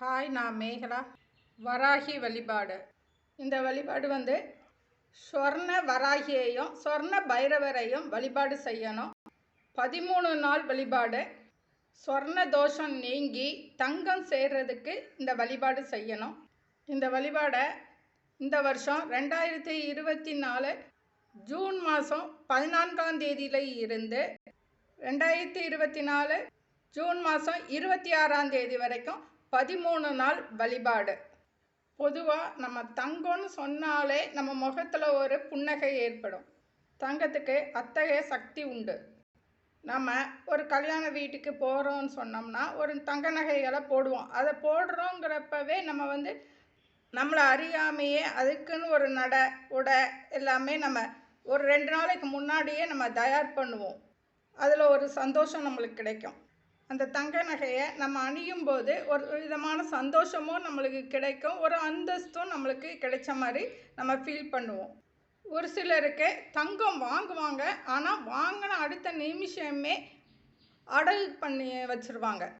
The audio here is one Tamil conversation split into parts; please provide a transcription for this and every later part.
ஹாய் நான் மேகலா. வராகி வழிபாடு. இந்த வழிபாடு வந்து சொர்ண வராகியையும் சொர்ண பைரவரையும் வழிபாடு செய்யணும். பதிமூணு நாள் வழிபாடு. சொர்ண தோஷம் நீங்கி தங்கம் சேர்றதுக்கு இந்த வழிபாடு செய்யணும். இந்த வழிபாடை இந்த வருஷம் ரெண்டாயிரத்தி இருபத்தி நாலு ஜூன் மாதம் பதினான்காம் தேதியில் இருந்து ரெண்டாயிரத்தி இருபத்தி நாலு ஜூன் மாதம் இருபத்தி ஆறாம் தேதி வரைக்கும் பதிமூணு நாள் வழிபாடு. பொதுவாக நம்ம தங்கம்னு சொன்னாலே நம்ம முகத்தில் ஒரு புன்னகை ஏற்படும். தங்கத்துக்கு அத்தகைய சக்தி உண்டு. நம்ம ஒரு கல்யாண வீட்டுக்கு போகிறோம்னு சொன்னோம்னா ஒரு தங்க நகைகளை போடுவோம். அதை போடுறோங்கிறப்பவே நம்ம வந்து நம்மளை அறியாமையே அதுக்குன்னு ஒரு நடை உடை எல்லாமே நம்ம ஒரு ரெண்டு நாளைக்கு முன்னாடியே நம்ம தயார் பண்ணுவோம். அதில் ஒரு சந்தோஷம் நம்மளுக்கு கிடைக்கும். அந்த தங்க நகையை நம்ம அணியும் போது ஒரு விதமான சந்தோஷமும் நம்மளுக்கு கிடைக்கும். ஒரு அந்தஸ்தும் நம்மளுக்கு கிடைச்ச மாதிரி நம்ம ஃபீல் பண்ணுவோம். ஒரு சிலருக்கு தங்கம் வாங்குவாங்க. ஆனால் வாங்கின அடுத்த நிமிஷமே அடகு பண்ணி வச்சிருவாங்க.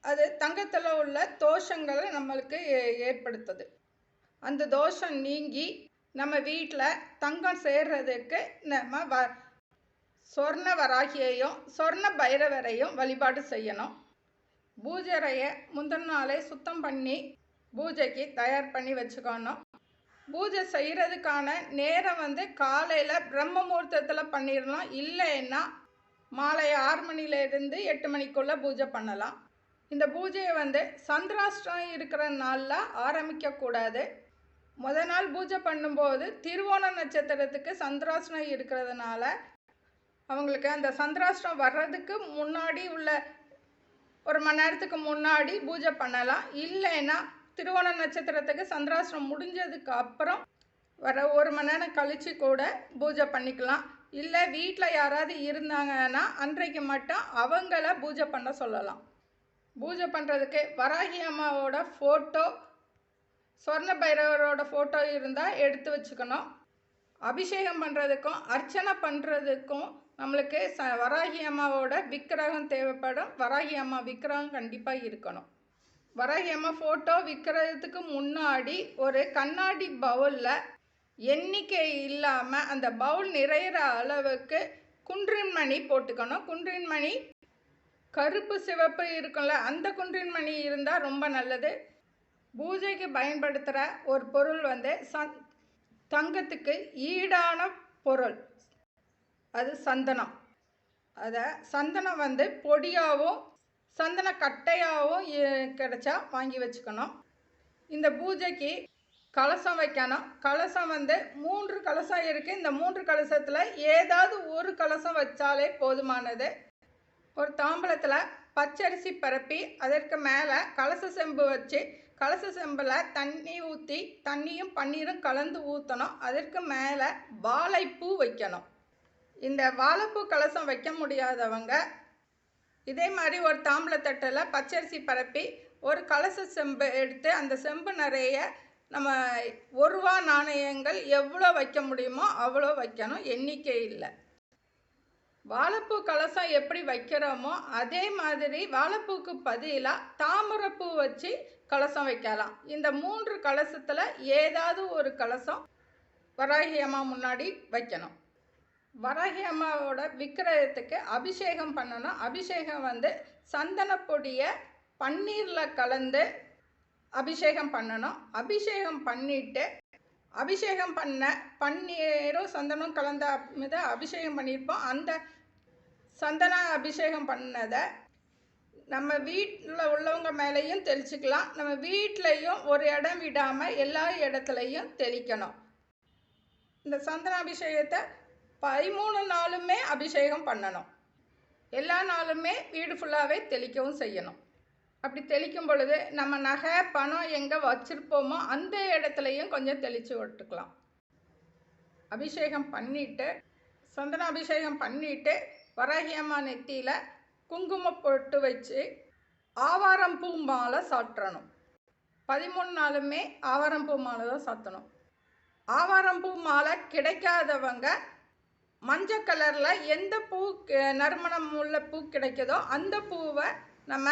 அது தங்கத்தில் உள்ள தோஷங்களை நம்மளுக்கு ஏ- ஏற்படுத்துது. அந்த தோஷம் நீங்கி நம்ம வீட்டில் தங்கம் சேர்றதுக்கு நம்ம வ சொர்ண வராகியையும் சொர்ண பைரவரையும் வழிபாடு செய்யணும். பூஜரையை முந்தின நாளே சுத்தம் பண்ணி பூஜைக்கு தயார் பண்ணி வச்சுக்கணும். பூஜை செய்கிறதுக்கான நேரம் வந்து காலையில் பிரம்ம முகூர்த்தத்தில் பண்ணிடலாம். இல்லைன்னா மாலை ஆறு மணிலேருந்து எட்டு மணிக்குள்ளே பூஜை பண்ணலாம். இந்த பூஜையை வந்து சந்திராஷ்டம் இருக்கிற நாளில் ஆரம்பிக்கக்கூடாது. முத நாள் பூஜை பண்ணும்போது திருவோண நட்சத்திரத்துக்கு சந்திராஷ்டம் இருக்கிறதுனால அவங்களுக்கு அந்த சந்திராஷ்டம் வர்றதுக்கு முன்னாடி உள்ள ஒரு மணி நேரத்துக்கு முன்னாடி பூஜை பண்ணலாம். இல்லைன்னா திருவோண நட்சத்திரத்துக்கு சந்திராஷ்டம் முடிஞ்சதுக்கு அப்புறம் வர ஒரு மணி நேரம் கழித்து கூட பூஜை பண்ணிக்கலாம். இல்லை வீட்டில் யாராவது இருந்தாங்கன்னா அன்றைக்கு மட்டும் அவங்கள பூஜை பண்ண சொல்லலாம். பூஜை பண்ணுறதுக்கு வராகி அம்மாவோட ஃபோட்டோ சொர்ண பைரவரோட ஃபோட்டோ இருந்தால் எடுத்து வச்சுக்கணும். அபிஷேகம் பண்ணுறதுக்கும் அர்ச்சனை பண்ணுறதுக்கும் நம்மளுக்கு ச வராகி அம்மாவோட விக்கிரகம் தேவைப்படும். வராகி அம்மா விக்கிரகம் கண்டிப்பாக இருக்கணும். வராகி அம்மா ஃபோட்டோ விற்கிறதுக்கு முன்னாடி ஒரு கண்ணாடி பவுலில் எண்ணிக்கை இல்லாமல் அந்த பவுல் நிறையிற அளவுக்கு குன்றின்மணி போட்டுக்கணும். குன்றின்மணி கருப்பு சிவப்பு இருக்கும்ல அந்த குன்றின்மணி இருந்தால் ரொம்ப நல்லது. பூஜைக்கு பயன்படுத்துகிற ஒரு பொருள் வந்து சந் தங்கத்துக்கு ஈடான பொருள். அது சந்தனம். அதை சந்தனம் வந்து பொடியாகவும் சந்தன கட்டையாகவும் கிடச்சா கிடைச்சா வாங்கி வச்சுக்கணும். இந்த பூஜைக்கு கலசம் வைக்கணும். கலசம் வந்து மூன்று கலசம் இருக்குது இந்த மூன்று கலசத்தில் ஏதாவது ஒரு கலசம் வச்சாலே போதுமானது. ஒரு தாம்பலத்தில் பச்சரிசி பரப்பி அதற்கு மேலே கலச செம்பு வச்சு கலச செம்பில் தண்ணி ஊற்றி தண்ணியும் பன்னீரும் கலந்து ஊற்றணும் அதற்கு மேலே வாழைப்பூ வைக்கணும். இந்த வாழைப்பூ கலசம் வைக்க முடியாதவங்க இதே மாதிரி ஒரு தாம்பலத்தட்டில் பச்சரிசி பரப்பி ஒரு கலச செம்பு எடுத்து அந்த செம்பு நிறைய நம்ம ஒரு ரூபா நாணயங்கள் எவ்வளோ வைக்க முடியுமோ அவ்வளோ வைக்கணும். எண்ணிக்கை இல்லை. வாழைப்பூ கலசம் எப்படி வைக்கிறோமோ அதே மாதிரி வாழைப்பூக்கு பதிலாக தாமரைப்பூ வச்சு கலசம் வைக்கலாம். இந்த மூன்று கலசத்தில் ஏதாவது ஒரு கலசம் வராகியமாக முன்னாடி வைக்கணும். வரகி அம்மாவோட விக்கிரகத்துக்கு அபிஷேகம் பண்ணணும். அபிஷேகம் வந்து சந்தனப்பொடியை பன்னீரில் கலந்து அபிஷேகம் பண்ணணும். அபிஷேகம் பண்ணிட்டு அபிஷேகம் பண்ண பன்னீரும் சந்தனம் கலந்த இதை அபிஷேகம் பண்ணியிருப்போம். அந்த சந்தன அபிஷேகம் பண்ணதை நம்ம வீட்டில் உள்ளவங்க மேலேயும் தெளிச்சுக்கலாம். நம்ம வீட்லேயும் ஒரு இடம் விடாமல் எல்லா இடத்துலையும் தெளிக்கணும். இந்த சந்தன அபிஷேகத்தை பதிமூணு நாளுமே அபிஷேகம் பண்ணணும். எல்லா நாளுமே வீடு ஃபுல்லாகவே தெளிக்கவும் செய்யணும். அப்படி தெளிக்கும் பொழுது நம்ம நகை பணம் எங்கே வச்சுருப்போமோ அந்த இடத்துலையும் கொஞ்சம் தெளித்து விட்டுக்கலாம். அபிஷேகம் பண்ணிட்டு சந்தன அபிஷேகம் பண்ணிட்டு வராகியம்மா நெத்தியில் குங்குமம் பொட்டு வச்சு ஆவாரம் பூ மாலை சாற்றணும். பதிமூணு நாளுமே ஆவாரம் பூ மாலை தான் சாத்தணும். ஆவாரம் பூ மாலை கிடைக்காதவங்க மஞ்சள் கலரில் எந்த பூ நறுமணம் உள்ள பூ கிடைக்குதோ அந்த பூவை நம்ம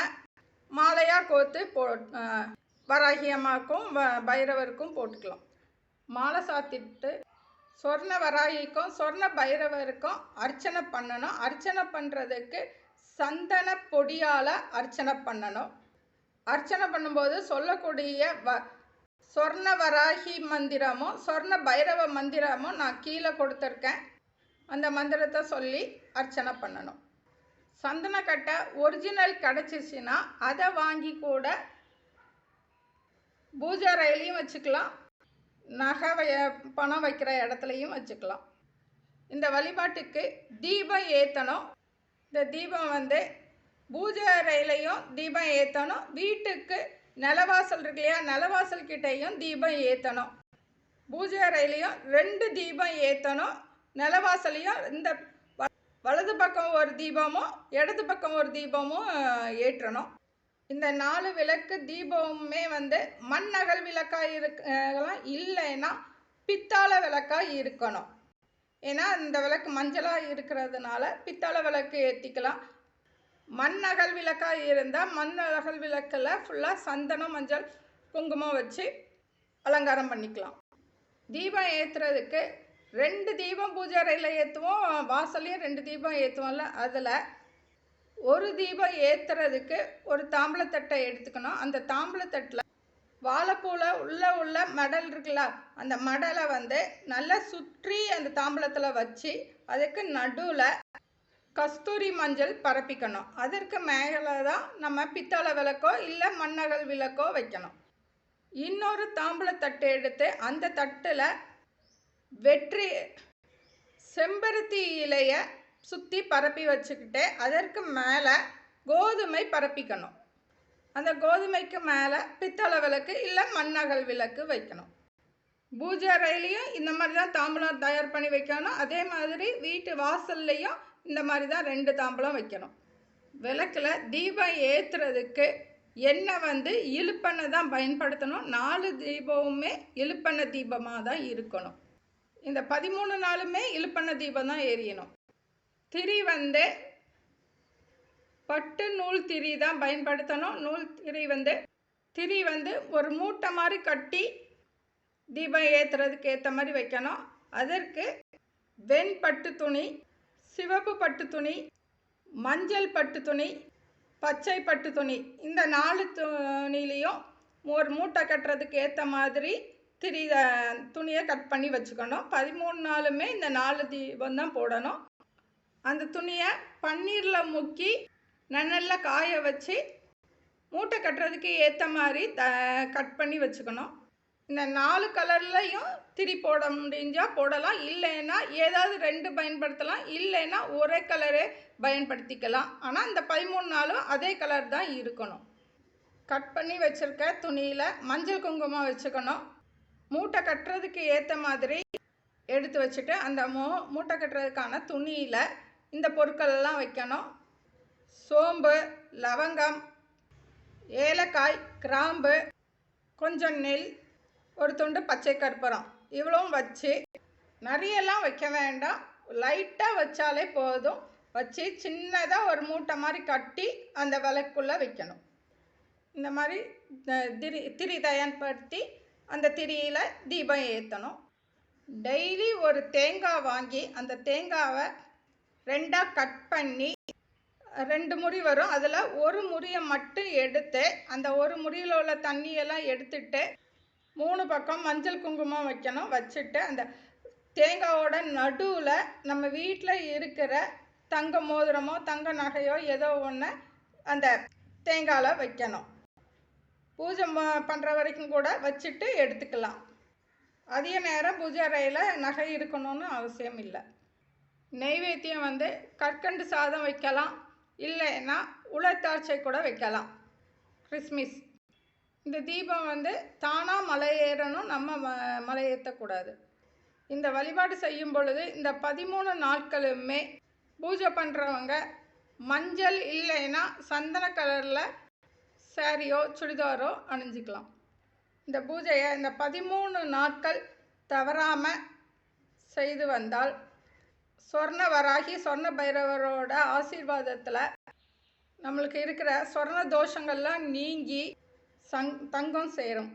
மாலையாக கோர்த்து போ வராகியமாக்கும் வ- பைரவருக்கும் போட்டுக்கலாம். மாலை சாத்திட்டு சொர்ண வராகிக்கும் சொர்ண பைரவருக்கும் அர்ச்சனை பண்ணணும். அர்ச்சனை பண்ணுறதுக்கு சந்தன பொடியால் அர்ச்சனை பண்ணணும். அர்ச்சனை பண்ணும்போது சொல்லக்கூடிய வ சொர்ண வராகி மந்திரமும் சொர்ண பைரவ மந்திரமும் நான் கீழே கொடுத்துருக்கேன். அந்த மந்திரத்தை சொல்லி அர்ச்சனை பண்ணணும். சந்தனக்கட்டை ஒரிஜினல் கிடச்சிச்சின்னா அதை வாங்கி கூட பூஜை ரயிலையும் வச்சுக்கலாம். நகை வை பணம் வைக்கிற இடத்துலையும் வச்சுக்கலாம். இந்த வழிபாட்டுக்கு தீபம் ஏற்றணும் இந்த தீபம் வந்து பூஜை அறையிலையும் தீபம் ஏற்றணும் வீட்டுக்கு நிலவாசல் இருக்கு இல்லையா நிலவாசல் கிட்டேயும் தீபம் ஏற்றணும் பூஜை அறையிலையும் ரெண்டு தீபம் ஏற்றணும் நிலவாசலையும் இந்த வ- வலது பக்கம் ஒரு தீபமும் இடது பக்கம் ஒரு தீபமும் ஏற்றணும். இந்த நாலு விளக்கு தீபமுமே வந்து மண் அகல் விளக்காக இருக்கலாம் இல்லைன்னா பித்தாள விளக்காக இருக்கணும். ஏன்னா இந்த விளக்கு மஞ்சளாக இருக்கிறதுனால பித்தளை விளக்கு ஏற்றிக்கலாம் மண் அகல் விளக்காக இருந்தால் மண் அகல் விளக்கில் ஃபுல்லாக சந்தனம் மஞ்சள் குங்குமம் வச்சு அலங்காரம் பண்ணிக்கலாம். தீபம் ஏற்றுறதுக்கு ரெண்டு தீபம் பூஜை அறையில் ஏற்றுவோம் வாசல்லையும் ரெண்டு தீபம் ஏற்றுவோம்ல அதில் ஒரு தீபம் ஏற்றுறதுக்கு ஒரு தாம்பளத்தட்டை எடுத்துக்கணும். அந்த தாம்பளத்தட்டில் வாழைப்பூவில் உள்ள உள்ள மடல் இருக்குல்ல அந்த மடலை வந்து நல்லா சுற்றி அந்த தாம்பளத்தில் வச்சு அதுக்கு நடுவில் கஸ்தூரி மஞ்சள் பரப்பிக்கணும். அதற்கு மேலே தான் நம்ம பித்தளை விளக்கோ இல்லை மண்ணகல் விளக்கோ வைக்கணும். இன்னொரு தாம்பளத்தட்டு எடுத்து அந்த தட்டில் வெற்றி செம்பருத்தி இலைய சுற்றி பரப்பி வச்சுக்கிட்டு அதற்கு மேலே கோதுமை பரப்பிக்கணும். அந்த கோதுமைக்கு மேலே பித்தளை விளக்கு இல்லை மண்ணகல் விளக்கு வைக்கணும். பூஜை அறையிலையும் இந்த மாதிரி தான் தாம்பலம் தயார் பண்ணி வைக்கணும். அதே மாதிரி வீட்டு வாசல்லையும் இந்த மாதிரி தான் ரெண்டு தாம்பலம் வைக்கணும். விளக்கில் தீபம் ஏற்றுறதுக்கு எண்ணெய் வந்து இழுப்பண்ணை தான் பயன்படுத்தணும். நாலு தீபமுமே இழுப்பண்ணை தீபமாக தான் இருக்கணும். இந்த பதிமூணு நாளுமே இழுப்பண்ண தீபம் தான் எரியணும் திரி வந்து பட்டு நூல் திரி தான் பயன்படுத்தணும். நூல் திரி வந்து திரி வந்து ஒரு மூட்டை மாதிரி கட்டி தீபம் ஏற்றுறதுக்கு ஏற்ற மாதிரி வைக்கணும். அதற்கு வெண்பட்டு துணி சிவப்பு பட்டு துணி மஞ்சள் பட்டு துணி பச்சை பட்டு துணி. இந்த நாலு துணிலையும் ஒரு மூட்டை கட்டுறதுக்கு ஏற்ற மாதிரி திரி துணியை கட் பண்ணி வச்சுக்கணும். பதிமூணு நாளுமே இந்த நாலு தீபம் தான் போடணும். அந்த துணியை பன்னீரில் முக்கி நன்னல்ல காய வச்சு மூட்டை கட்டுறதுக்கு ஏற்ற மாதிரி த கட் பண்ணி வச்சுக்கணும். இந்த நாலு கலர்லையும் திரி போட முடிஞ்சால் போடலாம். இல்லைன்னா ஏதாவது ரெண்டு பயன்படுத்தலாம். இல்லைன்னா ஒரே கலரே பயன்படுத்திக்கலாம். ஆனால் இந்த பதிமூணு நாளும் அதே கலர் தான் இருக்கணும். கட் பண்ணி வச்சுருக்க துணியில் மஞ்சள் குங்குமம் வச்சுக்கணும். மூட்டை கட்டுறதுக்கு ஏற்ற மாதிரி எடுத்து வச்சுட்டு அந்த மூ மூட்டை கட்டுறதுக்கான துணியில் இந்த பொருட்கள்லாம் வைக்கணும். சோம்பு லவங்கம் ஏலக்காய் கிராம்பு கொஞ்சம் நெல் ஒரு துண்டு பச்சை கற்பூரம். இவ்வளவும் வச்சு நிறையெல்லாம் வைக்க வேண்டாம். லைட்டாக வச்சாலே போதும். வச்சு சின்னதாக ஒரு மூட்டை மாதிரி கட்டி அந்த விளக்குள்ளே வைக்கணும். இந்த மாதிரி திரி திரி தயார்படுத்தி அந்த திரியில் தீபம் ஏற்றணும் டெய்லி ஒரு தேங்காய் வாங்கி அந்த தேங்காவை ரெண்டாக கட் பண்ணி ரெண்டு முறி வரும். அதில் ஒரு முறியை மட்டும் எடுத்து அந்த ஒரு முறியில் உள்ள தண்ணியெல்லாம் எடுத்துட்டு மூணு பக்கம் மஞ்சள் குங்குமம் வைக்கணும். வச்சுட்டு அந்த தேங்காவோட நடுவில் நம்ம வீட்டில் இருக்கிற தங்க மோதிரமோ தங்க நகையோ ஏதோ ஒன்று அந்த தேங்காயில் வைக்கணும். பூஜை பண்ணுற வரைக்கும் கூட வச்சுட்டு எடுத்துக்கலாம். அதிக நேரம் பூஜை அறையில் நகை இருக்கணும்னு அவசியம் இல்லை. நெய்வேத்தியம் வந்து கற்கண்டு சாதம் வைக்கலாம். இல்லைன்னா உலர்த்தாட்சை கூட வைக்கலாம். கிறிஸ்மிஸ். இந்த தீபம் வந்து தானாக மலை ஏறணும் நம்ம ம- மலை ஏற்றக்கூடாது இந்த வழிபாடு செய்யும் பொழுது இந்த பதிமூணு நாட்களுமே பூஜை பண்ணுறவங்க மஞ்சள் இல்லைன்னா சந்தன கலரில் சாரியோ சுடிதாரோ அணிஞ்சிக்கலாம். இந்த பூஜையை இந்த பதிமூணு நாட்கள் தவறாமல் செய்து வந்தால் சொர்ண வராகி சொர்ண பைரவரோட ஆசீர்வாதத்தில் நம்மளுக்கு இருக்கிற சொர்ண தோஷங்கள்லாம் நீங்கி சங் தங்கம் சேரும்.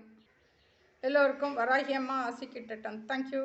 எல்லோருக்கும் வராகியம்மா அம்மா தேங்க்யூ